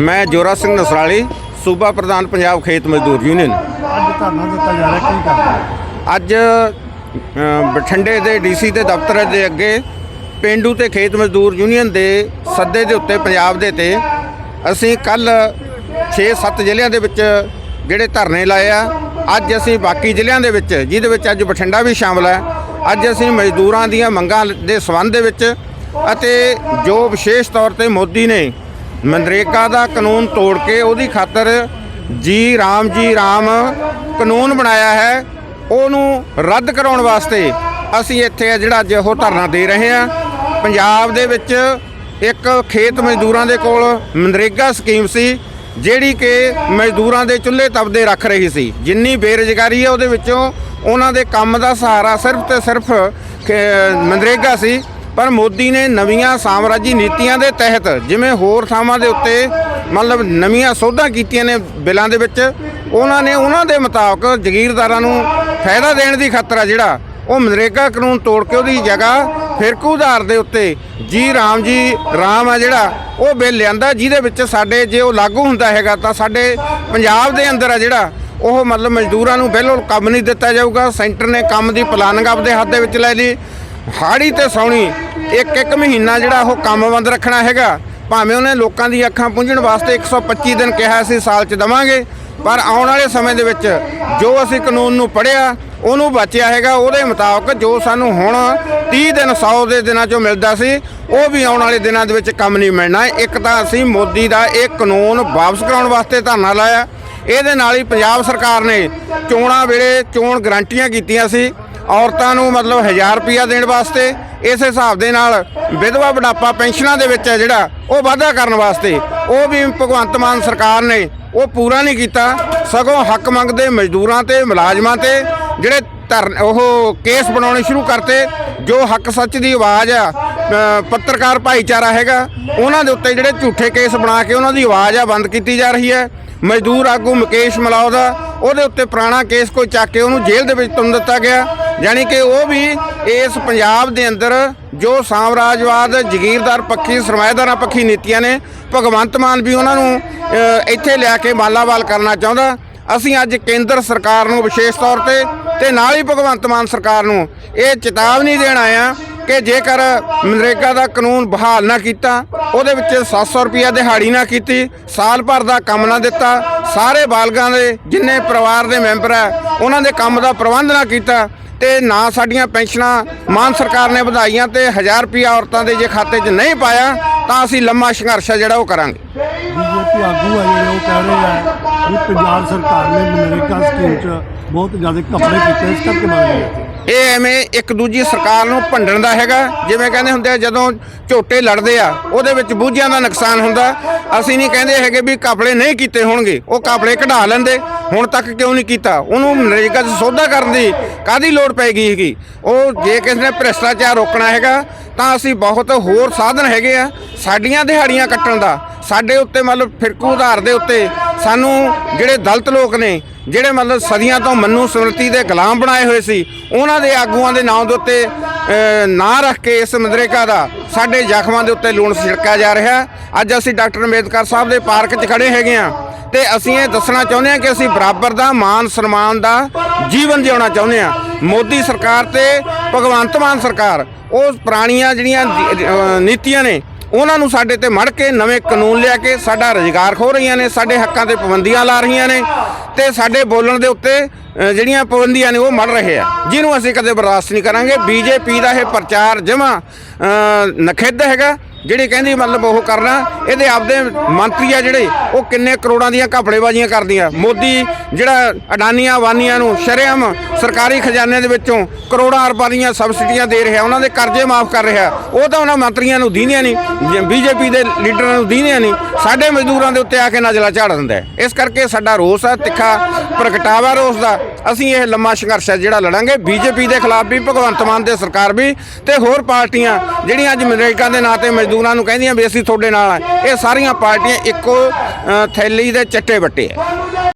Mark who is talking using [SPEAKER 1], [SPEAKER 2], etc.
[SPEAKER 1] ਮੈਂ ਜੋਰਾ ਸਿੰਘ ਨਸਰਾਲੀ ਸੂਬਾ ਪ੍ਰਧਾਨ ਪੰਜਾਬ ਖੇਤ ਮਜ਼ਦੂਰ ਯੂਨੀਅਨ।
[SPEAKER 2] ਅੱਜ ਧਰਨਾ ਦਿੱਤਾ ਜਾ ਰਿਹਾ ਕੀ ਕਰਦਾ
[SPEAKER 1] ਅੱਜ ਬਠਿੰਡੇ ਦੇ ਡੀਸੀ ਦੇ ਦਫ਼ਤਰ ਦੇ ਅੱਗੇ ਪਿੰਡੂ ਤੇ ਖੇਤ ਮਜ਼ਦੂਰ ਯੂਨੀਅਨ ਦੇ ਸੱਦੇ ਦੇ ਉੱਤੇ ਪੰਜਾਬ ਦੇ ਤੇ ਅਸੀਂ ਕੱਲ 6-7 ਜ਼ਿਲ੍ਹਿਆਂ ਦੇ ਵਿੱਚ ਜਿਹੜੇ ਧਰਨੇ ਲਾਏ ਆ ਅੱਜ ਅਸੀਂ ਬਾਕੀ ਜ਼ਿਲ੍ਹਿਆਂ ਦੇ ਵਿੱਚ ਜਿਹਦੇ ਵਿੱਚ ਅੱਜ ਬਠਿੰਡਾ ਵੀ ਸ਼ਾਮਲ ਹੈ ਅੱਜ ਅਸੀਂ ਮਜ਼ਦੂਰਾਂ ਦੀਆਂ ਮੰਗਾਂ ਦੇ ਸੰਬੰਧ ਦੇ ਵਿੱਚ ਅਤੇ ਜੋ ਵਿਸ਼ੇਸ਼ ਤੌਰ ਤੇ ਮੋਦੀ ਨੇ ਮਨਰੇਗਾ ਦਾ ਕਾਨੂੰਨ ਤੋੜ ਕੇ ਉਹਦੀ ਖਾਤਰ ਜੀ ਰਾਮ ਜੀ ਰਾਮ ਕਾਨੂੰਨ ਬਣਾਇਆ ਹੈ। ਉਹਨੂੰ ਰੱਦ ਕਰਾਉਣ ਵਾਸਤੇ ਅਸੀਂ ਇੱਥੇ ਜਿਹੜਾ ਅੱਜ ਉਹ ਧਰਨਾ ਦੇ ਰਹੇ ਹਾਂ। ਪੰਜਾਬ ਦੇ ਵਿੱਚ ਇੱਕ ਖੇਤ ਮਜ਼ਦੂਰਾਂ ਦੇ ਕੋਲ ਮਨਰੇਗਾ ਸਕੀਮ ਸੀ, ਜਿਹੜੀ ਕਿ ਮਜ਼ਦੂਰਾਂ ਦੇ ਚੁੱਲ੍ਹੇ ਤਪਦੇ ਰੱਖ ਰਹੀ ਸੀ। ਜਿੰਨੀ ਬੇਰੁਜ਼ਗਾਰੀ ਹੈ ਉਹਦੇ ਵਿੱਚੋਂ ਉਹਨਾਂ ਦੇ ਕੰਮ ਦਾ ਸਹਾਰਾ ਸਿਰਫ ਤੇ ਸਿਰਫ ਖੇ- ਮਨਰੇਗਾ ਸੀ। ਪਰ ਮੋਦੀ ਨੇ ਨਵੀਆਂ ਸਾਮਰਾਜੀ ਨੀਤੀਆਂ ਦੇ ਤਹਿਤ ਜਿਵੇਂ ਹੋਰ ਥਾਵਾਂ ਦੇ ਉੱਤੇ ਮਤਲਬ ਨਵੀਆਂ ਸੋਧਾਂ ਕੀਤੀਆਂ ਨੇ ਬਿੱਲਾਂ ਦੇ ਵਿੱਚ, ਉਹਨਾਂ ਨੇ ਉਹਨਾਂ ਦੇ ਮੁਤਾਬਕ ਜ਼ਗੀਰਦਾਰਾਂ ਨੂੰ ਫਾਇਦਾ ਦੇਣ ਦੀ ਖਾਤਰ ਆ ਜਿਹੜਾ, ਉਹ ਮਨਰੇਗਾ ਕਾਨੂੰਨ ਤੋੜ ਕੇ ਉਹਦੀ ਜਗ੍ਹਾ ਫਿਰਕੂ ਉਧਾਰ ਦੇ ਉੱਤੇ ਜੀ ਰਾਮ ਜੀ, ਰਾਮ ਆ ਜਿਹੜਾ, ਉਹ ਬਿੱਲ ਲਿਆਂਦਾ, ਜਿਹਦੇ ਵਿੱਚ ਸਾਡੇ ਜੇ ਉਹ ਲਾਗੂ ਹੁੰਦਾ ਹੈਗਾ ਤਾਂ ਸਾਡੇ ਪੰਜਾਬ ਦੇ ਅੰਦਰ ਆ ਜਿਹੜਾ, ਉਹ ਮਤਲਬ ਮਜ਼ਦੂਰਾਂ ਨੂੰ ਬਿਲਕੁਲ ਕੰਮ ਨਹੀਂ ਦਿੱਤਾ ਜਾਊਗਾ, ਸੈਂਟਰ ਨੇ ਕੰਮ ਦੀ ਪਲਾਨਿੰਗ ਆਪਦੇ ਹੱਥ ਦੇ ਵਿੱਚ ਲੈ ਲਈ, ਹਾੜੀ ਤੇ ਸੌਣੀ ਇੱਕ ਇੱਕ ਮਹੀਨਾ ਜਿਹੜਾ ਉਹ ਕੰਮ ਬੰਦ ਰੱਖਣਾ ਹੈਗਾ। ਭਾਵੇਂ ਉਹਨੇ ਲੋਕਾਂ ਦੀ ਅੱਖਾਂ ਪੁੰਝਣ ਵਾਸਤੇ 125 ਦਿਨ ਕਿਹਾ ਸੀ, ਸਾਲ 'ਚ ਦਵਾਂਗੇ। ਪਰ ਆਉਣ ਵਾਲੇ ਸਮੇਂ ਦੇ ਵਿੱਚ ਜੋ ਅਸੀਂ ਕਾਨੂੰਨ ਨੂੰ ਪੜ੍ਹਿਆ, ਉਹਨੂੰ ਬਚਿਆ ਹੈਗਾ। ਉਹਦੇ ਮੁਤਾਬਕ ਜੋ ਸਾਨੂੰ ਹੁਣ 30 ਦਿਨ 100 ਦੇ ਦਿਨਾਂ 'ਚੋਂ ਮਿਲਦਾ ਸੀ, ਉਹ ਵੀ ਆਉਣ ਵਾਲੇ ਦਿਨਾਂ ਦੇ ਵਿੱਚ ਕੰਮ ਨਹੀਂ ਮਿਲਣਾ। ਇੱਕ ਤਾਂ ਅਸੀਂ ਮੋਦੀ ਦਾ ਇਹ ਕਾਨੂੰਨ ਵਾਪਸ ਕਰਾਉਣ ਵਾਸਤੇ ਧਰਨਾ ਲਾਇਆ। ਇਹਦੇ ਨਾਲ ਹੀ ਪੰਜਾਬ ਸਰਕਾਰ ਨੇ ਚੋਣਾਂ ਵੇਲੇ ਚੋਣ ਗਰੰਟੀਆਂ ਕੀਤੀਆਂ ਸੀ। ਔਰਤਾਂ ਨੂੰ ਮਤਲਬ 1000 ਰੁਪਿਆ ਦੇਣ ਵਾਸਤੇ, ਇਸ ਹਿਸਾਬ ਦੇ ਨਾਲ ਵਿਧਵਾ ਬੁਢਾਪਾ ਪੈਨਸ਼ਨਾਂ ਦੇ ਵਿੱਚ ਹੈ ਜਿਹੜਾ, ਉਹ ਵਾਧਾ ਕਰਨ ਵਾਸਤੇ, ਉਹ ਵੀ ਭਗਵੰਤ ਮਾਨ ਸਰਕਾਰ ਨੇ ਉਹ ਪੂਰਾ ਨਹੀਂ ਕੀਤਾ, ਸਗੋਂ ਹੱਕ ਮੰਗਦੇ ਮਜ਼ਦੂਰਾਂ ਤੇ, ਮੁਲਾਜ਼ਮਾਂ ਤੇ, ਜਿਹੜੇ ਧਰ ਉਹ ਕੇਸ ਬਣਾਉਣੇ ਸ਼ੁਰੂ ਕਰਤੇ, ਜੋ ਹੱਕ ਸੱਚ ਦੀ ਆਵਾਜ਼ ਆ ਪੱਤਰਕਾਰ ਭਾਈਚਾਰਾ ਹੈਗਾ, ਉਹਨਾਂ ਦੇ ਉੱਤੇ ਜਿਹੜੇ ਝੂਠੇ ਕੇਸ ਬਣਾ ਕੇ ਉਹਨਾਂ ਦੀ ਆਵਾਜ਼ ਆ ਬੰਦ ਕੀਤੀ ਜਾ ਰਹੀ ਹੈ। ਮਜ਼ਦੂਰ ਆਗੂ ਮੁਕੇਸ਼ ਮਲਾਉ ਦਾ, ਉਹਦੇ ਉੱਤੇ ਪੁਰਾਣਾ ਕੇਸ ਕੋਈ ਚੱਕ ਕੇ ਉਹਨੂੰ ਜੇਲ੍ਹ ਦੇ ਵਿੱਚ ਤੁੰਨ ਦਿੱਤਾ ਗਿਆ। ਯਾਨੀ ਕਿ ਉਹ ਵੀ ਇਸ ਪੰਜਾਬ ਦੇ ਅੰਦਰ ਜੋ ਸਾਮਰਾਜਵਾਦ, ਜ਼ਗੀਰਦਾਰ ਪੱਖੀ, ਸਰਮਾਏਦਾਰਾਂ ਪੱਖੀ ਨੀਤੀਆਂ ਨੇ, ਭਗਵੰਤ ਮਾਨ ਵੀ ਉਹਨਾਂ ਨੂੰ ਇੱਥੇ ਲਿਆ ਕੇ ਮਾਲਾਵਾਲ ਕਰਨਾ ਚਾਹੁੰਦਾ। ਅਸੀਂ ਅੱਜ ਕੇਂਦਰ ਸਰਕਾਰ ਨੂੰ ਵਿਸ਼ੇਸ਼ ਤੌਰ ਤੇ ਤੇ ਨਾਲ ਹੀ ਭਗਵੰਤ ਮਾਨ ਸਰਕਾਰ ਨੂੰ ਇਹ ਚੇਤਾਵਨੀ ਦੇਣ ਆਇਆ ਕਿ ਜੇਕਰ ਮਨਰੇਗਾ ਦਾ ਕਾਨੂੰਨ ਬਹਾਲ ਨਾ ਕੀਤਾ, ਉਹਦੇ ਵਿੱਚ 700 ਰੁਪਿਆ ਦਿਹਾੜੀ ਨਾ ਕੀਤੀ, ਸਾਲ ਭਰ ਦਾ ਕੰਮ ਨਾ ਦਿੱਤਾ, ਸਾਰੇ ਬਾਲਗਾਂ ਦੇ ਜਿੰਨੇ ਪਰਿਵਾਰ ਦੇ ਮੈਂਬਰ ਹੈ ਉਹਨਾਂ ਦੇ ਕੰਮ ਦਾ ਪ੍ਰਬੰਧ ਨਾ ਕੀਤਾ ਤੇ ਨਾ ਸਾਡੀਆਂ ਪੈਨਸ਼ਨਾਂ ਮਾਨ ਸਰਕਾਰ ਨੇ ਵਧਾਈਆਂ ਤੇ 1000 ਰੁਪਿਆ ਔਰਤਾਂ ਦੇ ਜੇ ਖਾਤੇ 'ਚ ਨਹੀਂ ਪਾਇਆ, ਤਾਂ ਅਸੀਂ ਲੰਮਾ ਸੰਘਰਸ਼ ਆ ਜਿਹੜਾ ਉਹ ਕਰਾਂਗੇ।
[SPEAKER 2] ਬੀਜੇਪੀ ਆਗੂ ਆ ਜਿਹੜੇ ਉਹ ਕਹਿ ਰਹੇ ਆ ਵੀ ਪੰਜਾਬ ਸਰਕਾਰ ਨੇ ਮਨਰੇਗਾ ਸਕੀਮ 'ਚ ਬਹੁਤ ਜ਼ਿਆਦਾ ਘਪਲੇ ਕੀਤੇ, ਇਸ ਕਰਕੇ ਮੰਗ ਰਹੇ
[SPEAKER 1] ਇਹ ਐਵੇਂ ਇੱਕ ਦੂਜੀ ਸਰਕਾਰ ਨੂੰ ਭੰਡਣ ਦਾ ਹੈਗਾ। ਜਿਵੇਂ ਕਹਿੰਦੇ ਹੁੰਦੇ ਆ, ਜਦੋਂ ਝੋਟੇ ਲੜਦੇ ਆ, ਉਹਦੇ ਵਿੱਚ ਬੂਝਿਆਂ ਦਾ ਨੁਕਸਾਨ ਹੁੰਦਾ। ਅਸੀਂ ਨਹੀਂ ਕਹਿੰਦੇ ਹੈਗੇ ਵੀ ਕਾਪਲੇ ਨਹੀਂ ਕੀਤੇ ਹੋਣਗੇ। ਉਹ ਕਾਪਲੇ ਕਢਾ ਲੈਂਦੇ। ਹੁਣ ਤੱਕ ਕਿਉਂ ਨਹੀਂ ਕੀਤਾ? ਉਹਨੂੰ ਨਰੇਗਾ 'ਚ ਸੌਦਾ ਕਰਨ ਦੀ ਕਾਦੀ ਲੋੜ ਪੈ ਗਈ ਹੈਗੀ? ਉਹ ਜੇ ਕਿਸੇ ਨੇ ਭ੍ਰਿਸ਼ਟਾਚਾਰ ਰੋਕਣਾ ਹੈਗਾ, ਤਾਂ ਅਸੀਂ ਬਹੁਤ ਹੋਰ ਸਾਧਨ ਹੈਗੇ ਆ। ਸਾਡੀਆਂ ਦਿਹਾੜੀਆਂ ਕੱਟਣ ਦਾ। ਸਾਡੇ ਉੱਤੇ ਮਤਲਬ ਫਿਰਕੂ ਆਧਾਰ ਦੇ ਉੱਤੇ ਸਾਨੂੰ ਜਿਹੜੇ ਦਲਤ ਲੋਕ ਨੇ, ਜਿਹੜੇ ਮਤਲਬ ਸਦੀਆਂ ਤੋਂ ਮੰਨੂ ਸਮਰਤੀ ਦੇ ਗੁਲਾਮ ਬਣਾਏ ਹੋਏ ਸੀ, ਉਹਨਾਂ ਦੇ ਆਗੂਆਂ ਦੇ ਨਾਂ ਦੇ ਉੱਤੇ ਨਾਂ ਰੱਖ ਕੇ ਇਸ ਮਦਰੇਕਾ ਦਾ ਸਾਡੇ ਜ਼ਖਮਾਂ ਦੇ ਉੱਤੇ ਲੂਣ ਛਿੜਕਿਆ ਜਾ ਰਿਹਾ ਅੱਜ ਅਸੀਂ ਡਾਕਟਰ ਅੰਬੇਦਕਰ ਸਾਹਿਬ ਦੇ ਪਾਰਕ 'ਚ ਖੜੇ ਹੈਗੇ ਆ ਤੇ ਅਸੀਂ ਇਹ ਦੱਸਣਾ ਚਾਹੁੰਦੇ ਹਾਂ ਕਿ ਅਸੀਂ ਬਰਾਬਰ ਦਾ ਮਾਨ ਸਨਮਾਨ ਦਾ ਜੀਵਨ ਜਿਉਣਾ ਚਾਹੁੰਦੇ ਹਾਂ। ਮੋਦੀ ਸਰਕਾਰ ਤੇ ਭਗਵੰਤ ਮਾਨ ਸਰਕਾਰ, ਉਹ ਪੁਰਾਣੀਆਂ ਜਿਹੜੀਆਂ ਨੀਤੀਆਂ ਨੇ ਉਹਨਾਂ ਨੂੰ ਸਾਡੇ ਤੇ ਮੜ ਕੇ ਨਵੇਂ ਕਾਨੂੰਨ ਲਿਆ ਕੇ ਸਾਡਾ ਰੁਜ਼ਗਾਰ ਖੋ ਰਹੀਆਂ ਨੇ, ਸਾਡੇ ਹੱਕਾਂ ਤੇ ਪਾਬੰਦੀਆਂ ਲਾ ਰਹੀਆਂ ਨੇ ਤੇ ਸਾਡੇ ਬੋਲਣ ਦੇ ਉੱਤੇ ਜਿਹੜੀਆਂ ਪਾਬੰਦੀਆਂ ਨੇ ਉਹ ਮੜ ਰਹੇ ਆ। ਜਿਹਨੂੰ ਅਸੀਂ ਕਦੇ ਬਰਦਾਸ਼ਤ ਨਹੀਂ ਕਰਾਂਗੇ। ਬੀਜੇਪੀ ਦਾ ਇਹ ਪ੍ਰਚਾਰ ਜਮਾ ਨਖਿੱਧ ਹੈਗਾ। ਜਿਹੜੀ ਕਹਿੰਦੀ ਮਤਲਬ ਉਹ ਕਰਨਾ, ਇਹਦੇ ਆਪਦੇ ਮੰਤਰੀ ਆ ਜਿਹੜੇ, ਉਹ ਕਿੰਨੇ ਕਰੋੜਾਂ ਦੀਆਂ ਘਪੜੇਬਾਜ਼ੀਆਂ ਕਰਦੀਆਂ। ਮੋਦੀ ਜਿਹੜਾ ਅਡਾਨੀਆਂ ਵਾਨੀਆਂ ਨੂੰ ਸ਼ਰੇਆਮ ਸਰਕਾਰੀ ਖਜ਼ਾਨੇ ਦੇ ਵਿੱਚੋਂ ਕਰੋੜਾਂ ਅਰਬਾਂ ਦੀਆਂ ਸਬਸਿਡੀਆਂ ਦੇ ਰਿਹਾ, ਉਹਨਾਂ ਦੇ ਕਰਜ਼ੇ ਮਾਫ ਕਰ ਰਿਹਾ। ਉਹ ਤਾਂ ਉਹਨਾਂ ਮੰਤਰੀਆਂ ਨੂੰ ਦੀਂਦੀਆਂ ਨਹੀਂ ਬੀਜੇਪੀ ਦੇ ਲੀਡਰਾਂ ਨੂੰ ਦੀਂਦੀਆਂ ਨਹੀਂ, ਸਾਡੇ ਮਜ਼ਦੂਰਾਂ ਦੇ ਉੱਤੇ ਆ ਕੇ ਨਜ਼ਲਾ ਝਾੜ ਦਿੰਦਾ ਇਸ ਕਰਕੇ ਸਾਡਾ ਰੋਸ ਆ, ਤਿੱਖਾ ਪ੍ਰਗਟਾਵਾ ਰੋਸ ਦਾ। ਅਸੀਂ ਇਹ ਲੰਮਾ ਸੰਘਰਸ਼ ਹੈ ਜਿਹੜਾ ਲੜਾਂਗੇ। ਬੀਜੇਪੀ ਦੇ ਖਿਲਾਫ ਵੀ, ਭਗਵੰਤ ਮਾਨ ਦੇ ਸਰਕਾਰ ਵੀ, ਤੇ ਹੋਰ ਪਾਰਟੀਆਂ ਜਿਹੜੀਆਂ ਅੱਜ ਮਨਰੇਗਾ ਦੇ ਨਾਂ ਤੇ ਮਜ਼ਦੂਰ ਨੂੰ ਕਹਿੰਦੀਆਂ ਵੀ ਅਸੀਂ ਤੁਹਾਡੇ ਨਾਲ ਆ। ਇਹ ਸਾਰੀਆਂ ਪਾਰਟੀਆਂ ਇੱਕੋ ਥੈਲੀ ਦੇ ਚੱਟੇ ਵੱਟੇ ਹੈ